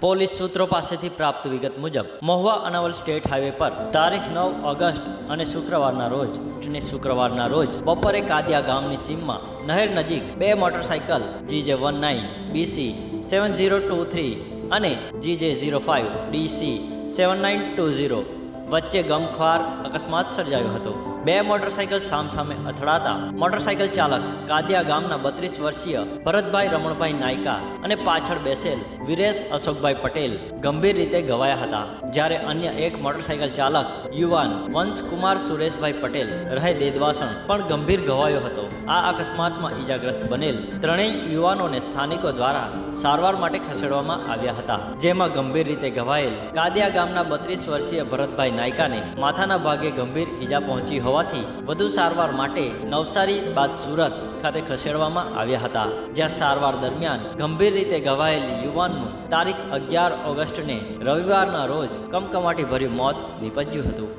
Police સૂત્રો પાસેથી પ્રાપ્ત વિગત મુજબ, મહુવા અનાવલ સ્ટેટ હાઈવે પર તારીખ નવ ઓગસ્ટ અને શુક્રવારના રોજ અને શુક્રવારના રોજ બપોરે કાદિયા ગામની સીમમાં નહેર નજીક બે motorcycle GJ one nine, BC seven zero two three અને GJ zero five, DC seven nine two zero વચ્ચે ગમખ્વાર અકસ્માત સર્જાયો હતો. બે મોટરસાઇકલ સામસામે અથડાતા મોટરસાઇકલ ચાલક કાદિયા ગામના બત્રીસ વર્ષીય ભરતભાઈ રમણભાઈ નાયકા અને પાછળ બેસેલ વિરેશ અશોકભાઈ પટેલ ગંભીર રીતે ઘવાયા હતા. જ્યારે અન્ય એક મોટરસાઇકલ ચાલક યુવાન વંશકુમાર સુરેશભાઈ પટેલ રહે દેદવાસણ પણ ગંભીર ઘવાયો હતો. આ અકસ્માતમાં ઈજાગ્રસ્ત બનેલ ત્રણેય યુવાનોને સ્થાનિકો દ્વારા સારવાર માટે ખસેડવામાં આવ્યા હતા. જેમાં ગંભીર રીતે ઘવાયેલ કાદિયા ગામના બત્રીસ વર્ષીય ભરતભાઈ નાયકાને માથાના ભાગે ગંભીર ઈજા પહોંચી હોવાથી વધુ સારવાર માટે નવસારી બાદ સુરત ખાતે ખસેડવામાં આવ્યા હતા, જ્યાં સારવાર દરમિયાન ગંભીર રીતે ઘવાયેલ યુવાનનું તારીખ અગિયાર ઓગસ્ટને રવિવારના રોજ કમકમાટી ભર્યું મોત નીપજ્યું હતું.